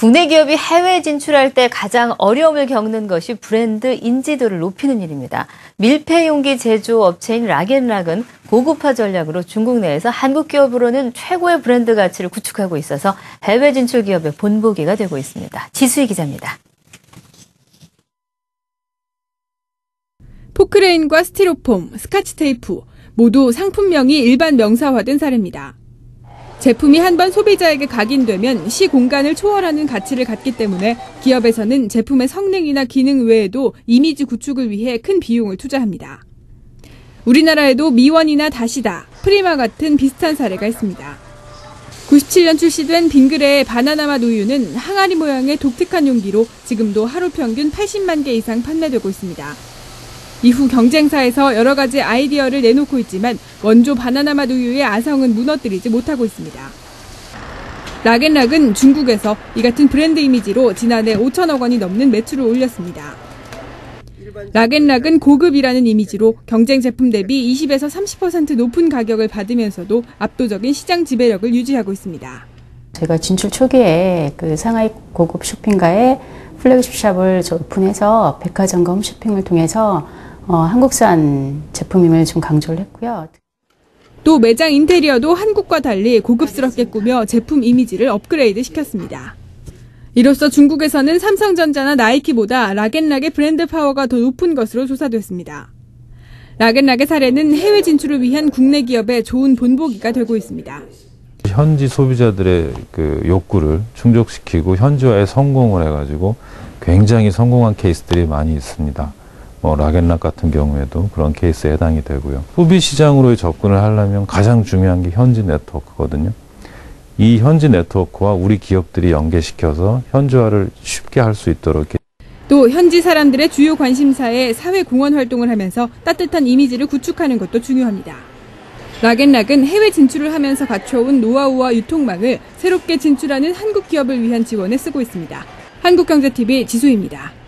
국내 기업이 해외 진출할 때 가장 어려움을 겪는 것이 브랜드 인지도를 높이는 일입니다. 밀폐 용기 제조 업체인 락앤락은 고급화 전략으로 중국 내에서 한국 기업으로는 최고의 브랜드 가치를 구축하고 있어서 해외 진출 기업의 본보기가 되고 있습니다. 지수희 기자입니다. 포크레인과 스티로폼, 스카치 테이프 모두 상품명이 일반 명사화된 사례입니다. 제품이 한 번 소비자에게 각인되면 시 공간을 초월하는 가치를 갖기 때문에 기업에서는 제품의 성능이나 기능 외에도 이미지 구축을 위해 큰 비용을 투자합니다. 우리나라에도 미원이나 다시다, 프리마 같은 비슷한 사례가 있습니다. 97년 출시된 빙그레의 바나나맛 우유는 항아리 모양의 독특한 용기로 지금도 하루 평균 80만 개 이상 판매되고 있습니다. 이후 경쟁사에서 여러 가지 아이디어를 내놓고 있지만 원조 바나나맛 우유의 아성은 무너뜨리지 못하고 있습니다. 락앤락은 중국에서 이 같은 브랜드 이미지로 지난해 5천억 원이 넘는 매출을 올렸습니다. 락앤락은 고급이라는 이미지로 경쟁 제품 대비 20에서 30% 높은 가격을 받으면서도 압도적인 시장 지배력을 유지하고 있습니다. 제가 진출 초기에 그 상하이 고급 쇼핑가에 플래그십 샵을 오픈해서 백화점과 홈쇼핑을 통해서 어, 한국산 제품임을 좀 강조를 했고요. 또 매장 인테리어도 한국과 달리 고급스럽게 꾸며 제품 이미지를 업그레이드 시켰습니다. 이로써 중국에서는 삼성전자나 나이키보다 락앤락의 브랜드 파워가 더 높은 것으로 조사됐습니다. 락앤락의 사례는 해외 진출을 위한 국내 기업의 좋은 본보기가 되고 있습니다. 현지 소비자들의 그 욕구를 충족시키고 현지화에 성공을 해가지고 굉장히 성공한 케이스들이 많이 있습니다. 뭐 락앤락 같은 경우에도 그런 케이스에 해당이 되고요. 소비 시장으로의 접근을 하려면 가장 중요한 게 현지 네트워크거든요. 이 현지 네트워크와 우리 기업들이 연계시켜서 현지화를 쉽게 할 수 있도록 또 현지 사람들의 주요 관심사에 사회 공헌 활동을 하면서 따뜻한 이미지를 구축하는 것도 중요합니다. 락앤락은 해외 진출을 하면서 갖춰온 노하우와 유통망을 새롭게 진출하는 한국 기업을 위한 지원에 쓰고 있습니다. 한국경제TV 지수입니다.